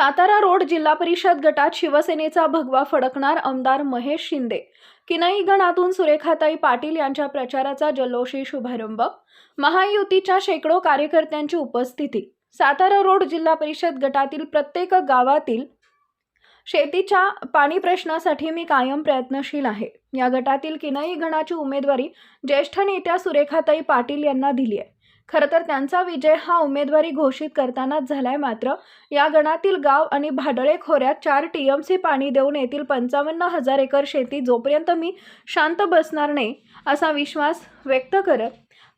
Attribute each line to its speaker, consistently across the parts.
Speaker 1: Satara road जिल्हा परिषद गटात शिवसेनेचा भगवा फडकणार आमदार महेश शिंदे. किनई गणातून सुरेखाताई पाटील यांच्या प्रचाराचा जल्लोषी शुभारंभ. महायुतीच्या शेकडो कार्यकर्त्यांची उपस्थिती. सातारा रोड जिल्हा परिषद गटातील प्रत्येक गावातील शेतीच्या पाणी प्रश्नासाठी मी कायम प्रयत्नशील आहे. या गटातील किनई गणाची उमेदवारी ज्येष्ठ नेत्या सुरेखाताई पाटील यांना दिली आहे खरं तर त्यांचा विजय हा उमेदवारी घोषित करतानाच झालाय मात्र या गणातील गाव आणि भाडळे खोऱ्यात चार टीएमसी पाणी देऊन येथील पंचावन्न हजार एकर शेती जोपर्यंत मी शांत बसणार नाही असा विश्वास व्यक्त करत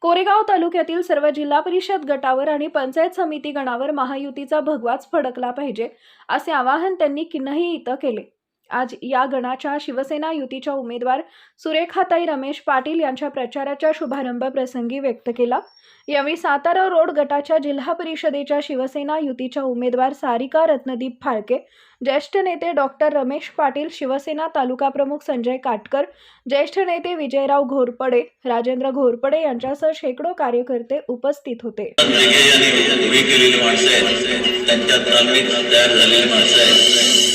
Speaker 1: कोरेगाव तालुक्यातील सर्व जिल्हा परिषद गटावर आणि पंचायत समिती गणावर महायुतीचा भगवाच फडकला पाहिजे असे आवाहन त्यांनी किन्नही इथं केले. आज या गणाच्या शिवसेना युतीच्या उमेदवार सुरेखाताई रमेश पाटील यांच्या प्रचाराच्या शुभारंभ प्रसंगी व्यक्त केला. यावेळी सातारा रोड गटाच्या जिल्हा परिषदेच्या शिवसेना युतीच्या उमेदवार सारिका रत्नदीप फाळके ज्येष्ठ नेते डॉक्टर रमेश पाटील शिवसेना तालुका प्रमुख संजय काटकर ज्येष्ठ नेते विजयराव घोरपडे राजेंद्र घोरपडे यांच्यासह शेकडो कार्यकर्ते उपस्थित होते.
Speaker 2: उभी केलेली माणसं आहेत. तालमीत तयार झालेली माणसं आहेत.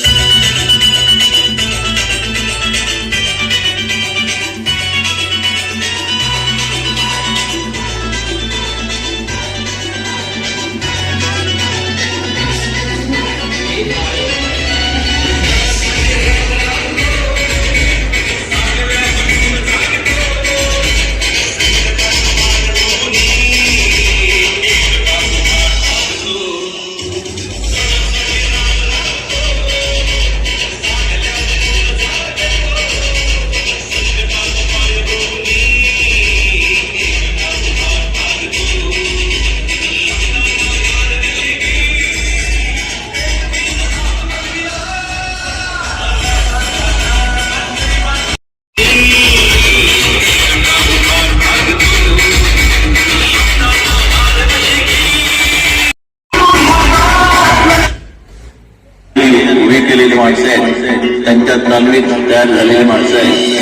Speaker 2: चांगली तयार झालेली माणसं आहेत.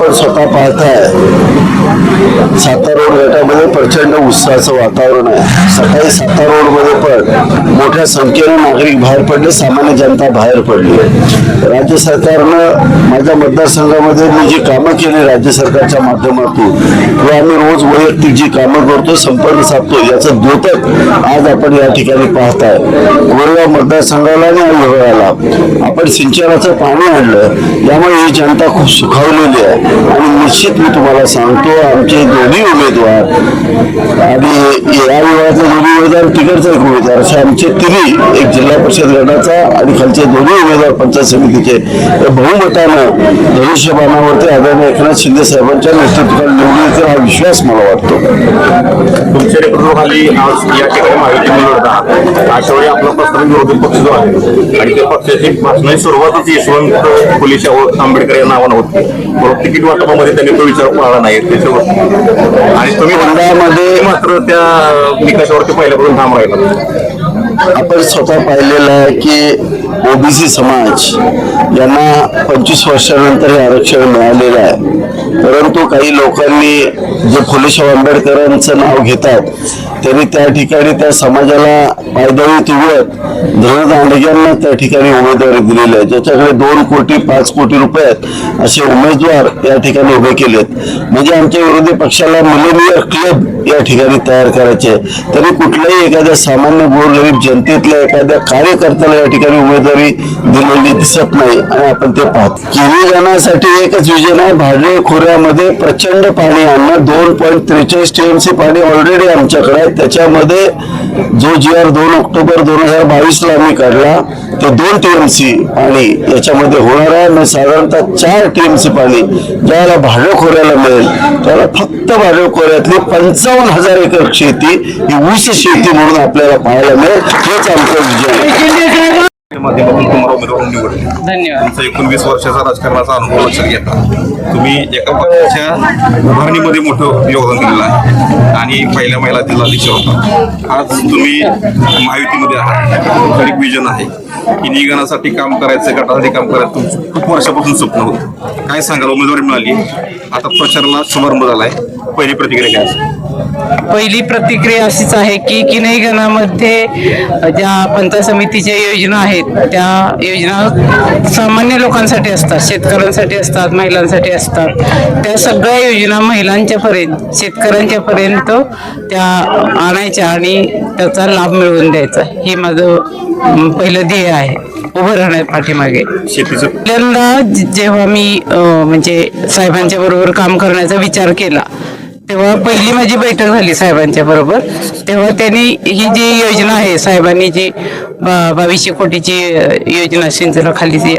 Speaker 3: आपण स्वतः पाहताय सातारा रोड गटामध्ये प्रचंड उत्साहाचं वातावरण आहे. सकाळी सातारा रोडमध्ये पण मोठ्या संख्येने नागरिक बाहेर पडले सामान्य जनता बाहेर पडली. राज्य सरकारनं माझ्या मतदारसंघामध्ये मी जी कामं केली राज्य सरकारच्या माध्यमातून किंवा आम्ही रोज वैयक्तिक जी कामं करतो संपर्क साधतो याचं द्योतक आज आपण या ठिकाणी पाहताय. कोरेगाव मतदारसंघाला आणि या विभागाला आपण सिंचनाचं पाणी आणलं यामुळे ही जनता खूप सुखावलेली आहे. आणि निश्चित मी तुम्हाला सांगतो आमचे दोन्ही उमेदवार आणि या विभागातले दोन्ही उमेदवार तिकडचा एक उमेदवार असे आमचे तिन्ही एक जिल्हा परिषद गटाचा आणि खालचे दोन्ही उमेदवार पंचायत समितीचे बहुमतानं धनुष्यबाणावरती आदरणीय एकनाथ शिंदे साहेबांच्या नेतृत्वाला निवडून येतील हा विश्वास मला वाटतो
Speaker 4: तुमच्या नेतृत्वाखाली आज या ठिकाणी माहिती मिळवत आहात अशा वेळी आपला प्रस्ताव विरोधी पक्ष जो आहे आणि त्या पक्षाची भाषणाची सुरुवातच यशवंत फुले आंबेडकर या नावानं होती तिकीट वाटपामध्ये त्यांनी तो विचार पाळला नाही त्याच्या सगळ्या आणि तुम्ही
Speaker 3: मंडळामध्ये
Speaker 4: मात्र त्या निकषावरती पहिल्यापासून ठाम राहिला.
Speaker 3: आपण स्वतः पाहिलेलं आहे की ओबीसी समाज यांना पंचवीस वर्षानंतर हे आरक्षण मिळालेलं आहे. परंतु काही लोकांनी जे फुलेशाह आंबेडकरांचं नाव घेतात त्यांनी त्या ठिकाणी त्या समाजाला पायदळी तुळत धरण दांडग्यांना त्या ठिकाणी उमेदवारी दिलेली आहे ज्याच्याकडे दोन कोटी पाच कोटी रुपये आहेत असे उमेदवार या ठिकाणी उभे केलेत. म्हणजे आमच्या विरोधी पक्षाला मिलेनियर क्लब या ठिकाणी तयार करायचे तरी कुठल्याही एखाद्या सामान्य गोरगरीब जनतेतल्या एखाद्या कार्यकर्त्याला या ठिकाणी उमेदवारी दिलेली दिसत नाही. आणि आपण ते पाहतो. केली जाण्यासाठी एकच विजन आहे भाडे खोऱ्यामध्ये प्रचंड पाणी आणणं दोन पॉईंट त्रेचाळीस टीएमसी पाणी ऑलरेडी आमच्याकडे आहे. त्याच्यामध्ये जो जी आर दोन ऑक्टोबर दोन हजार बावीसला आम्ही काढला ते दोन टीएमसी पाणी याच्यामध्ये होणार आहे. आणि साधारणतः चार टीएमसी पाणी ज्याला भाडेखोऱ्याला मिळेल त्याला फक्त भाडेखोऱ्यातली पंचावन्न हजार एकर शेती ही ऊस शेती म्हणून आपल्याला पाहायला मिळेल. हेच आमचं विजय
Speaker 4: माध्यमातून तुम्हाला उमेदवार निवडले.
Speaker 5: धन्यवाद.
Speaker 4: तुमचा एकोणवीस वर्षाचा राजकारणाचा अनुभव लक्षात घेता तुम्ही एका पक्षाच्या उभारणीमध्ये मोठं योगदान दिलेलं आहे. आणि पहिल्या महिला जिल्हाध्यक्ष होता. आज तुम्ही महायुतीमध्ये आहात. एक विजन आहे. की निगणासाठी काम करायचं गटासाठी काम करायचं तुमचं खूप वर्षापासून स्वप्न होतं. काय सांगाल? उमेदवारी मिळाली. आता प्रचाराला शुभारंभ झालाय. पहिली प्रतिक्रिया काय?
Speaker 5: पहिली प्रतिक्रिया अशीच आहे की किनई गणामध्ये ज्या पंचायत समितीच्या योजना आहेत त्या योजना सामान्य लोकांसाठी असतात शेतकऱ्यांसाठी असतात महिलांसाठी असतात. त्या सगळ्या योजना महिलांच्या पर्यंत शेतकऱ्यांच्या पर्यंत त्या आणायच्या आणि त्याचा लाभ मिळवून द्यायचा. हे माझं पहिलं ध्येय आहे. उभं राहण्या पाठीमागे. पहिल्यांदा जेव्हा मी म्हणजे साहेबांच्या बरोबर काम करण्याचा विचार केला तेव्हा पहिली माझी बैठक झाली साहेबांच्या बरोबर. तेव्हा त्यांनी ही जी योजना आहे साहेबांनी जी बा- बावीसशे कोटीची योजना सिंचनाखाली जी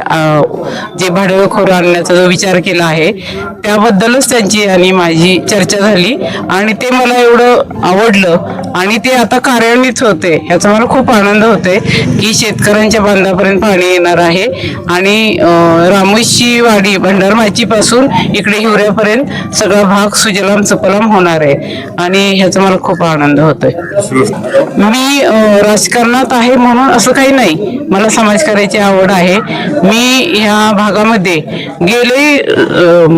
Speaker 5: जे भाडेखोर आणण्याचा जो विचार केला आहे त्याबद्दलच त्यांची आणि माझी चर्चा झाली. आणि ते मला एवढं आवडलं आणि ते आता कार्यान्वित होते याचा मला खूप आनंद होतोय की शेतकऱ्यांच्या बांधापर्यंत पाणी येणार आहे. आणि रामोशी वाडी भंडारमाचीपासून इकडे हिवऱ्यापर्यंत सगळा भाग सुजलाम कार्यक्रम होणार आहे. आणि ह्याचा मला खूप आनंद होतोय. मी राजकारणात आहे म्हणून असं काही नाही. मला समाजकार्याची आवड आहे. मी ह्या भागामध्ये गेले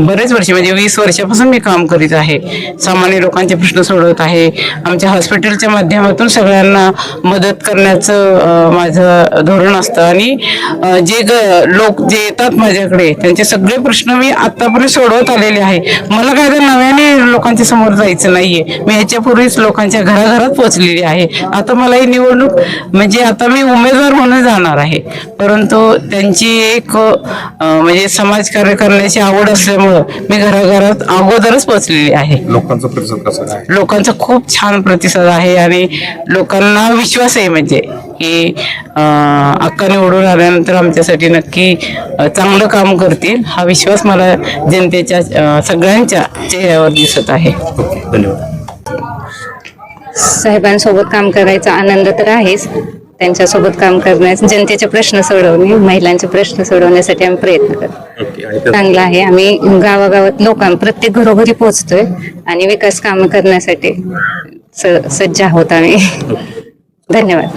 Speaker 5: बरेच वर्ष म्हणजे वीस वर्षापासून मी काम करीत आहे. सामान्य लोकांचे प्रश्न सोडवत आहे. आमच्या हॉस्पिटलच्या माध्यमातून सगळ्यांना मदत करण्याचं माझं धोरण असतं. आणि जे ग लोक जे येतात माझ्याकडे त्यांचे सगळे प्रश्न मी आतापर्यंत सोडवत आलेले आहे. मला काय तर नव्याने लोकांचे समोर जायचं नाहीये. मी ह्याच्यापूर्वीच लोकांच्या घराघरात पोहोचलेली आहे. आता मला ही निवडणूक म्हणजे आता मी उमेदवार म्हणून जाणार आहे. परंतु त्यांची एक म्हणजे समाजकार्य करण्याची आवड असल्यामुळं मी घराघरात अगोदरच पोहोचलेली आहे.
Speaker 4: लोकांचा प्रतिसाद कसा काय
Speaker 5: लोकांचा खूप छान प्रतिसाद आहे आणि लोकांना विश्वास आहे म्हणजे. की अं, अक्का निवडून आल्यानंतर आमच्यासाठी नक्की चांगलं काम करतील हा विश्वास मला जनतेच्या सगळ्यांच्या चेहऱ्यावर दिसत आहे.
Speaker 4: धन्यवाद.
Speaker 6: साहेबांसोबत काम करायचा आनंद तर आहेच. त्यांच्यासोबत काम करण्यास जनतेचे प्रश्न सोडवणे महिलांचे प्रश्न सोडवण्यासाठी आम्ही प्रयत्न करतो. चांगला आहे. आम्ही गावागावात लोकां प्रत्येक घरोघरी पोहोचतोय आणि विकास काम करण्यासाठी स- सज्ज आहोत आम्ही. धन्यवाद.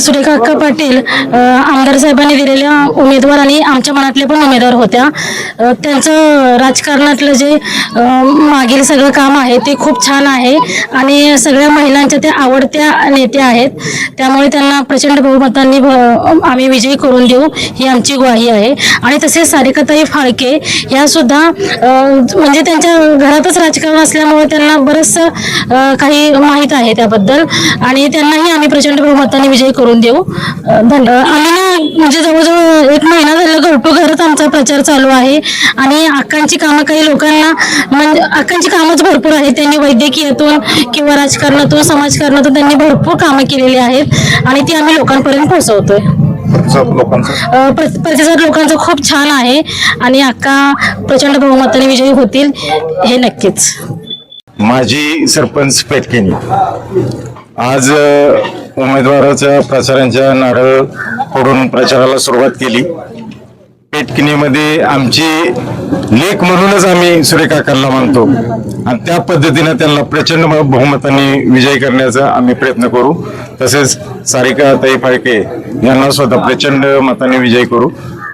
Speaker 7: सुरेखा अक्का पाटील आमदार साहेबांनी दिलेल्या उमेदवार आणि आमच्या मनातल्या पण उमेदवार होत्या. त्यांचं राजकारणातलं जे मागील सगळं काम आहे ते खूप छान आहे आणि सगळ्या महिलांच्या त्या आवडत्या नेत्या आहेत. त्यामुळे त्यांना प्रचंड बहुमतांनी भ- आम्ही विजयी करून देऊ ही आमची ग्वाही आहे. आणि तसेच सारिकाताई फाळके या सुद्धा म्हणजे त्यांच्या घरातच राजकारण असल्यामुळे त्यांना बरंचसं काही माहीत आहे त्याबद्दल. आणि त्यांनाही आम्ही प्रचंड बहुमताने विजयी करून देऊ. धन्यवाद आम्ही ना म्हणजे जवळजवळ एक महिना झाला घर टू घरच आमचा प्रचार चालू आहे. आणि अक्कांची कामं काही लोकांना म्हणजे अक्कांची कामच भरपूर आहेत. त्यांनी वैद्यकीयातून किंवा राजकारणातून समाजकारणातून त्यांनी भरपूर कामं केलेली आहेत. आणि ती आम्ही लोकांपर्यंत पोहोचवतोय.
Speaker 4: प्रतिसाद लोकांचा
Speaker 7: खूप छान आहे. आणि अक्का प्रचंड बहुमताने विजयी होतील हे नक्कीच.
Speaker 8: माजी सरपंच पेटकेनी. आज उमेदवाराच्या प्रचारांच्या नारळ फोडून प्रचाराला सुरुवात केली. पेटकिनीमध्ये आमची लेख म्हणूनच आम्ही सुरेखाकरला मानतो. आणि त्या पद्धतीने त्यांना प्रचंड बहुमताने विजय करण्याचा आम्ही प्रयत्न करू. तसेच सारिका ताई फाळके यांना स्वतः प्रचंड मताने विजय करू.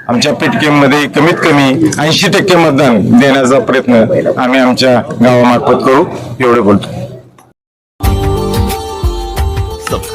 Speaker 8: आमच्या पेटकेमध्ये कमीत कमी ऐंशी टक्के मतदान देण्याचा प्रयत्न आम्ही आमच्या गावामार्फत करू. एवढे बोलतो.